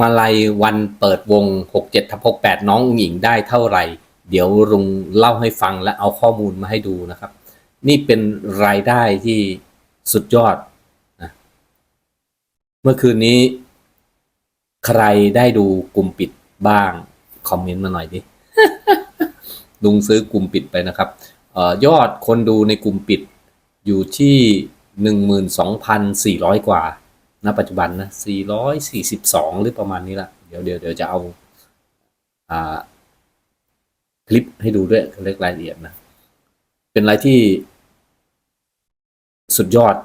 มาลัยวันเปิดวง 67ทับ68 น้องหญิงได้เท่าไหร่ เดี๋ยวลุงเล่าให้ฟังและเอาข้อมูลมาให้ดูนะครับ นี่เป็นรายได้ที่สุดยอดนะเมื่อคืนนี้ ใครได้ดูกลุ่มปิดบ้าง คอมเมนต์มาหน่อยดิลุงซื้อกลุ่มปิดไปนะครับออยอดคนดูในกลุ่มปิดอยู่ที่หนึ่งหมื่นสองพันสี่ร้อยกว่า ณปัจจุบันนะสี่ร้อยสี่สิบสองหรือประมาณนี้ละเดี๋ยวเดี๋ยวเดี๋ยวจะเอาอ่าคลิปให้ดูด้วยเล็กรายละเอียดนะ เป็นอะไรที่สุดยอด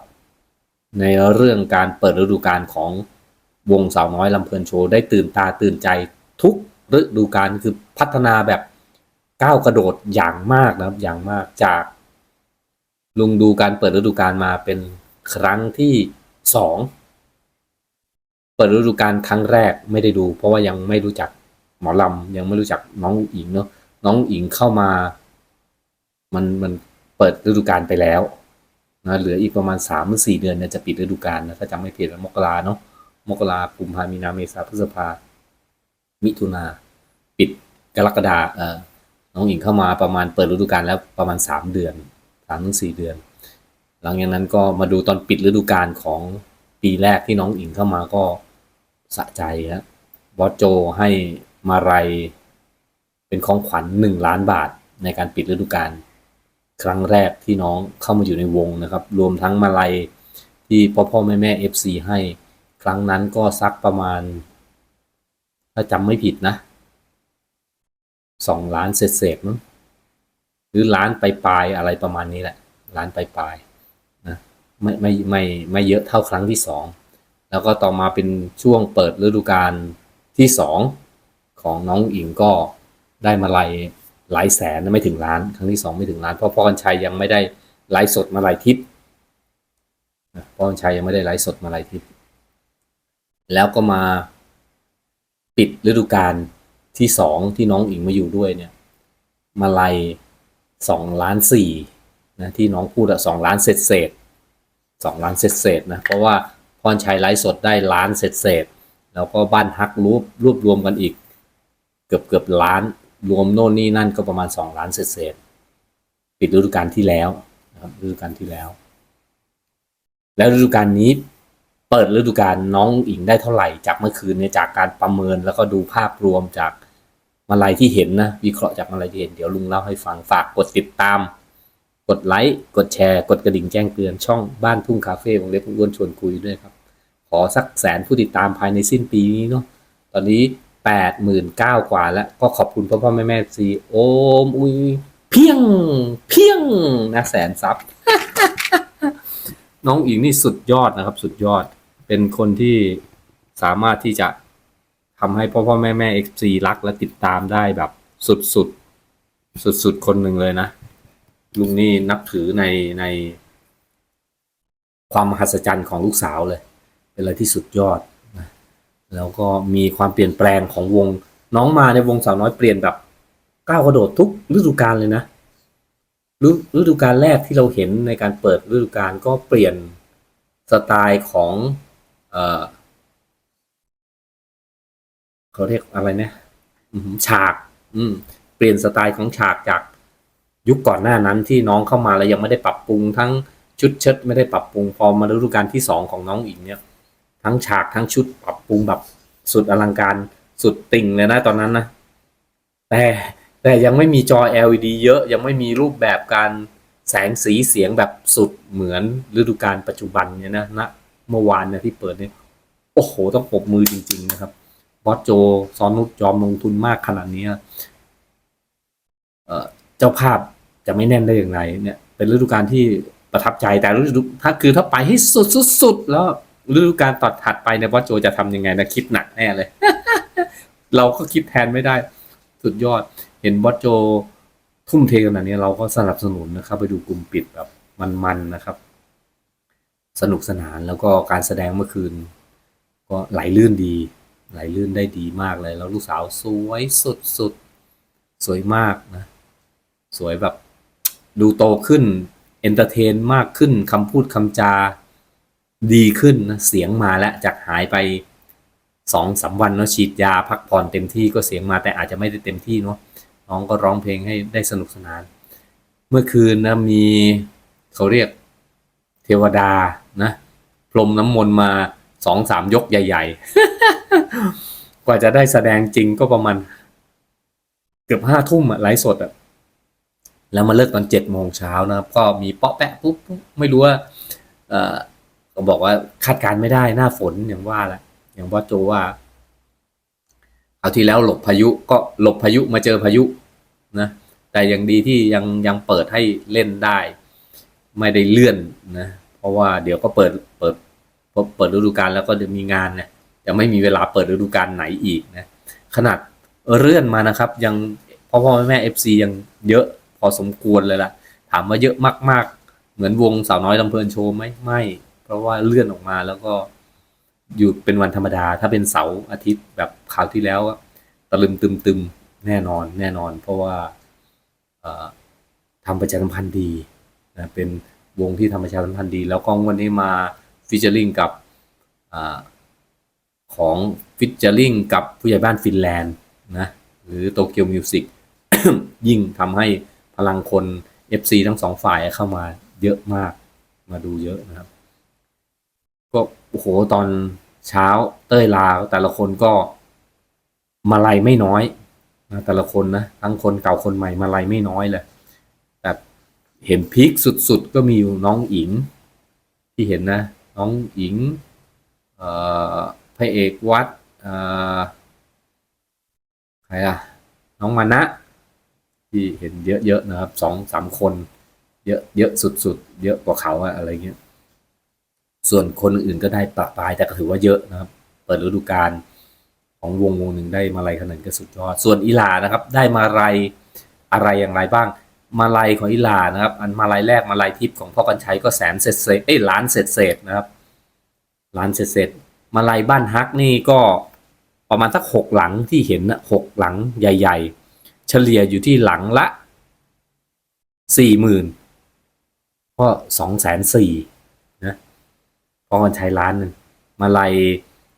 ในเรื่องการเปิดฤดูกาลของวงสาวน้อยลำเพลินโชว์ได้ตื่นตาตื่นใจทุกฤดูกาลคือพัฒนาแบบก้าวกระโดดอย่างมากนะครับอย่างมากจากลุงดูการเปิดฤดูกาลมาเป็นครั้งที่สอง เปิดฤดูกาลครั้งแรกไม่ได้ดู เพราะว่ายังไม่รู้จักหมอลำยังไม่รู้จักน้องอิงเนาะน้องอิงเข้ามา มันมันเปิดฤดูกาลไปแล้วนะเหลืออีกประมาณสามหรือสี่เดือนเนี่ยจะปิดฤดูกาลนะถ้าจำไม่ผิดมกราเนาะมกรากุมภามีนาเมษาพฤษภา มิถุนาปิดกรกฎาเอ่อน้องอิงเข้ามาประมาณเปิดฤดูกาลแล้วประมาณสามเดือนสามถึงสี่เดือน หลังจากนั้นก็มาดูตอนปิดฤดูกาลของ ปีแรกที่น้องอิงเข้ามาก็สะใจฮะบอสโจให้มาลัยเป็นของขวัญหนึ่งล้านบาทในการปิดฤดูกาลครั้งแรกที่น้องเข้ามาอยู่ในวงนะครับ รวมทั้งมาลัยที่พ่อพ่อแม่แม่ FC ให้ ครั้งนั้นก็ซักประมาณ ถ้าจำไม่ผิดนะสองล้านเศษๆมั้งหรือล้านไปปลายๆอะไรประมาณนี้แหละ ล้านไปปลายๆ ไม่ไม่ไม่ไม่เยอะเท่าครั้งที่สองแล้วก็ต่อมาเป็นช่วงเปิดฤดูกาลที่สองของน้องอิงก็ได้มาลัยหลายแสนนะไม่ถึงล้าน ครั้งที่สองไม่ถึงล้านเพราะพ่อกันชัยยังไม่ได้ไลฟ์สดมาลัยทิพย์นะพ่อกันชัยยังไม่ได้ไลฟ์สดมาลัยทิพย์แล้วก็มาปิดฤดูกาลที่สองที่น้องอิงมาอยู่ด้วยเนี่ยมาลัยสองล้านสี่นะที่น้องพูดอะสองล้านเศษเศษ สองล้านเศษเศษนะ เพราะว่าพรชัยไลฟ์สดได้ล้านเศษเศษแล้วก็บ้านฮักรวบรวบรวมกันอีก เกือบเกือบล้าน รวมโน่นนี่นั่นก็ประมาณสองล้านเศษเศษปิดฤดูกาลที่แล้วนะครับฤดูกาลที่แล้ว แล้วฤดูกาลนี้เปิดฤดูกาลน้องอิงได้เท่าไหร่จากเมื่อคืนเนี่ยจากการประเมินแล้วก็ดูภาพรวมจากมาลัยที่เห็นนะวิเคราะห์จากมาลัยที่เห็นเดี๋ยวลุงเล่าให้ฟังฝากกดติดตาม กดไลค์กดแชร์ กดกระดิ่งแจ้งเตือนช่องบ้านทุ่งคาเฟ่วงเล็บอ้วนชวนคุยด้วยครับ ขอสักแสนผู้ติดตามภายในสิ้นปีนี้เนาะตอนนี้แปดหมื่นเก้ากว่าแล้วก็ขอบคุณพ่อพ่อแม่แม่ซีโอมอุยเพียงเพียงนะแสนซับน้องอิงนี่สุดยอดนะครับ สุดยอดเป็นคนที่สามารถที่จะทำให้พ่อพ่อแม่แม่เอ็กซีรักและติดตามได้แบบสุดสุดสุดสุดคนหนึ่งเลยนะ ลุงนี่นับถือในในความมหัศจรรย์ของลูกสาวเลย เป็นอะไรที่สุดยอดนะแล้วก็มีความเปลี่ยนแปลงของวง น้องมาในวงสาวน้อยเปลี่ยนแบบก้าวกระโดดทุกฤดูกาลเลยนะฤฤดูกาลแรกที่เราเห็นในการเปิดฤดูกาลก็เปลี่ยนสไตล์ของเออเขาเรียกอะไรเนี่ยฉาก อืม เปลี่ยนสไตล์ของฉากจาก ยุคก่อนหน้านั้นที่น้องเข้ามาแล้วยังไม่ได้ปรับปรุง ทั้งชุดเชิดไม่ได้ปรับปรุงพอมาฤดูกาลที่สองของน้องอิงเนี่ยทั้งฉากทั้งชุดปรับปรุงแบบสุดอลังการสุดติ่งเลยนะตอนนั้นนะแต่แต่ยังไม่มีจอ LED เยอะยังไม่มีรูปแบบการแสงสีเสียงแบบสุดเหมือนฤดูกาลปัจจุบันเนี่ยนะณเมื่อวานเนี่ยที่เปิดเนี่ยโอ้โหต้องปรบมือจริง ๆ นะครับบอสโจซอนนุชยอมลงทุนมากขนาดนี้ เจ้าภาพจะไม่แน่นได้อย่างไรเนี่ย เป็นฤดูกาลที่ประทับใจแต่ฤดูถ้าคือถ้าไปให้สุดสุดสุดแล้วฤดูกาลต่อถัดไปเนี่ยบอสโจจะทำยังไงนะคิดหนักแน่เลย เราก็คิดแทนไม่ได้ สุดยอด เห็นบอสโจทุ่มเทขนาดนี้เราก็สนับสนุนนะครับ ไปดูกลุ่มปิดแบบมันๆนะครับ สนุกสนานแล้วก็การแสดงเมื่อคืน ก็ไหลลื่นดี ไหลลื่นได้ดีมากเลย แล้วลูกสาวสวยสุดสุดสวยมากนะ สวยแบบ ดูโตขึ้นเอนเตอร์เทนมากขึ้นคำพูดคำจาดีขึ้นนะเสียงมาแล้วจากหายไปสองสามวันเนาะฉีดยาพักผ่อนเต็มที่ก็เสียงมาแต่อาจจะไม่ได้เต็มที่เนาะน้องก็ร้องเพลงให้ได้สนุกสนาน เมื่อคืนนะมีเขาเรียกเทวดานะพรมน้ำมนต์มาสองสามยกใหญ่ ๆ กว่าจะได้แสดงจริงก็ประมาณ เกือบห้าทุ่มอะไลฟ์สดอะ แล้วมาเลิกตอนเจ็ดโมงเช้านะครับ ก็มีเปาะแปะปุ๊บปุ๊บไม่รู้ว่าเออก็บอกว่าคาดการณ์ไม่ได้หน้าฝนอย่างว่าแหละอย่างว่าโจว่าเอาที่แล้วหลบพายุก็หลบพายุมาเจอพายุนะแต่ยังดีที่ยังยังเปิดให้เล่นได้ ไม่ได้เลื่อนนะเพราะว่าเดี๋ยวก็เปิดเปิดเปิดฤดูกาลแล้วก็จะมีงานเนี่ยจะไม่มีเวลาเปิดฤดูกาลไหนอีกนะขนาดเลื่อนมานะครับ ยังพ่อพ่อแม่แม่เอฟซียังเยอะ อสมควรเลยล่ะ ถามว่าเยอะมาก ๆ เหมือนวงสาวน้อยลำเพลินโชว์ไหมไม่ เพราะว่าเลื่อนออกมาแล้วก็อยู่เป็นวันธรรมดา ถ้าเป็นเสาร์อาทิตย์แบบข่าวที่แล้วตะลึมตึมตึมแน่นอนแน่นอน เพราะว่าทำประชาสัมพันธ์ดีนะเป็นวงที่ทำประชาสัมพันธ์ดี แล้วก็วันนี้มาฟิชเชอร์ลิงกับอของฟิชเชอร์ลิงกับผู้ใหญ่บ้านฟินแลนด์นะหรือโตเกียวมิวสิกยิ่งทำให้ พลังคน FC ทั้งสองฝ่ายเข้ามาเยอะมากมาดูเยอะนะครับ ก็โอ้โหตอนเช้าเต้ยลาแต่ละคนก็มาลัยไม่น้อยนะแต่ละคนนะทั้งคนเก่าคนใหม่มาลัยไม่น้อยเลยแต่เห็นพีคสุดๆ ก็มีอยู่น้องอิงที่เห็นนะ น้องอิงเอ่อพระเอกวัดเอ่อใครอะน้องมานะ ที่เห็นเยอะๆนะครับสองสามคน เยอะเยอะสุดๆ เยอะกว่าเขาอะอะไรเงี้ยส่วนคนอื่นก็ได้ปรับปลายแต่ก็ถือว่าเยอะนะครับ เปิดฤดูกาลของวงวงหนึ่งได้มาลัยขนาดนั้นก็สุดยอด ส่วนอีลานะครับ ได้มาลัยอะไรอย่างไรบ้าง มาลัยของอีลานะครับ อันมาลัยแรกมาลัยทิพย์ของพ่อกันชัยก็แสนเศษเศษเอ้ยล้านเศษเศษนะครับล้านเศษเศษมาลัยบ้านฮักนี่ก็ประมาณสักหกหลังที่เห็นนะหกหลังใหญ่ ๆ เฉลี่ยอยู่ที่หลังละสี่หมื่นก็สองแสนสี่นะพอกันใช้ล้านหนึ่งมาลัย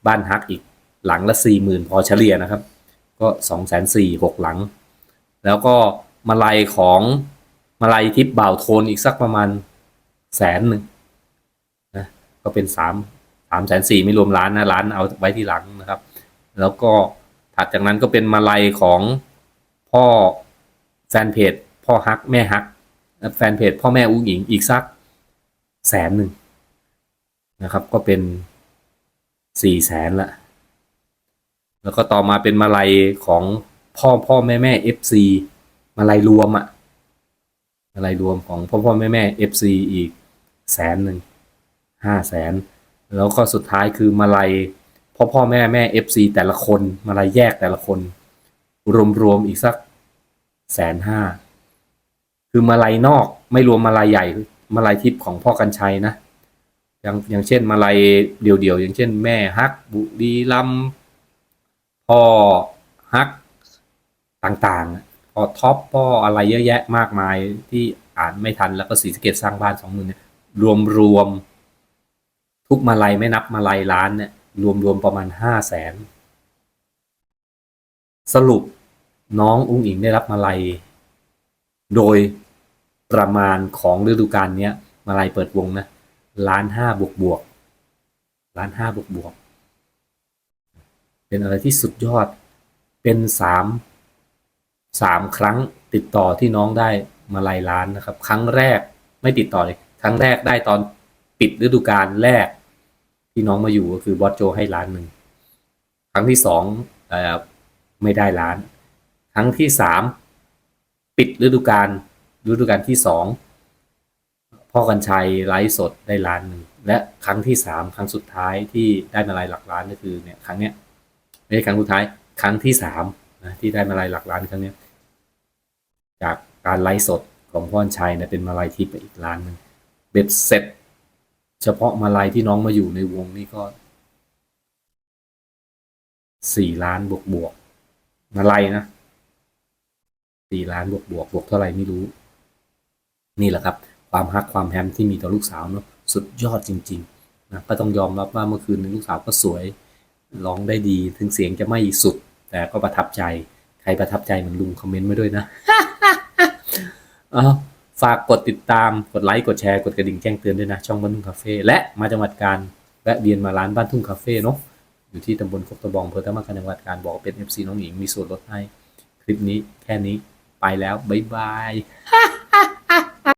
บ้านฮักอีกหลังละสี่หมื่นพอเฉลี่ยนะครับ ก็สองแสนสี่หกหลัง แล้วก็มาลัยของมาลัยทิปบ่าวโทนอีกสักประมาณแสนหนึ่งนะก็เป็นสามสามแสนสี่ไม่รวมล้านนะล้านเอาไว้ที่หลังนะครับ แล้วก็ถัดจากนั้นก็เป็นมาลัยของ พ่อแฟนเพจพ่อฮักแม่ฮัก แฟนเพจพ่อแม่อุ้งหญิงอีกสักแสนหนึ่งนะครับ ก็เป็นสี่แสนละแล้วก็ต่อมาเป็นมาลัยของพ่อพ่อแม่แม่เอฟซีมาลัยรวมอะมาลัยรวมของพ่อพ่อแม่แม่เอฟซีอีกแสนหนึ่งห้าแสนแล้วก็สุดท้ายคือมาลัยพ่อพ่อแม่แม่เอฟซีแต่ละคนมาลัยแยกแต่ละคน รวมๆอีกสัก แสนห้าคือมาลัยนอกไม่รวมมาลัยใหญ่มาลัยทิพย์ของพ่อกันชัยนะอย่างอย่างเช่นมาลัยเดี่ยวๆ อย่างเช่น แม่ฮัก บุรีลำพ่อฮักต่างๆพ่อท็อปพ่ออะไรเยอะแยะมากมายที่อ่านไม่ทันแล้วก็สีสเกตสร้างบ้านสองหมื่นเนี่ยรวมรวมทุกมาลัยไม่นับมาลัยล้านเนี่ยรวมรวมประมาณห้าแสนสรุป น้องอุ้งอิงได้รับมาลัย โดยประมาณของฤดูกาลนี้มาลัยเปิดวงนะล้านห้าบวกบวกล้านห้าบวกบวก เป็นอะไรที่สุดยอดเป็นสามสามครั้งติดต่อที่น้องได้มาลัยล้านนะครับ ครั้งแรกไม่ติดต่อเลยครั้งแรกได้ตอนปิดฤดูกาลแรก ที่น้องมาอยู่ก็คือบอสโจให้ล้านหนึ่งครั้งที่สองไม่ได้ล้าน ครั้งที่สามปิดฤดูกาลฤดูกาลที่สองพ่อกันชัยไลฟ์สดได้ล้านหนึ่งและครั้งที่สามครั้งสุดท้ายที่ได้มาลัยหลักล้านก็คือเนี่ยครั้งเนี้ยไม่ใช่ครั้งสุดท้ายครั้งที่สามนะที่ได้มาลัยหลักล้านครั้งเนี้ยจากการไลฟ์สดของพ่อกันชัยเนี่ยเป็นมาลัยที่ไปอีกล้านหนึ่งเบ็ดเสร็จ เฉพาะมาลัยที่น้องมาอยู่ในวงนี่ก็สี่ล้านบวกบวกมาลัยนะ สี่ล้านบวกบวกบวกเท่าไหร่ไม่รู้ นี่แหละครับ ความฮักความแฮมที่มีต่อลูกสาวเนาะสุดยอดจริงๆนะก็ต้องยอมรับว่าเมื่อคืนลูกสาวก็สวยร้องได้ดี ถึงเสียงจะไม่สุด แต่ก็ประทับใจ ใครประทับใจเหมือนลุงคอมเมนต์มาด้วยนะเอาฝากกดติดตามกดไลค์กดแชร์กดกระดิ่งแจ้งเตือนด้วยนะ ช่องบ้านทุ่งคาเฟ่และมาจังหวัดการแวะเวียนมาร้านบ้านทุ่งคาเฟ่เนาะอยู่ที่ตำบลกบตะบองอำเภอตะมากจังหวัดการบอกเป็น FC น้องหญิงมีส่วนลดให้ คลิปนี้แค่นี้ ไปแล้ว บ๊ายบาย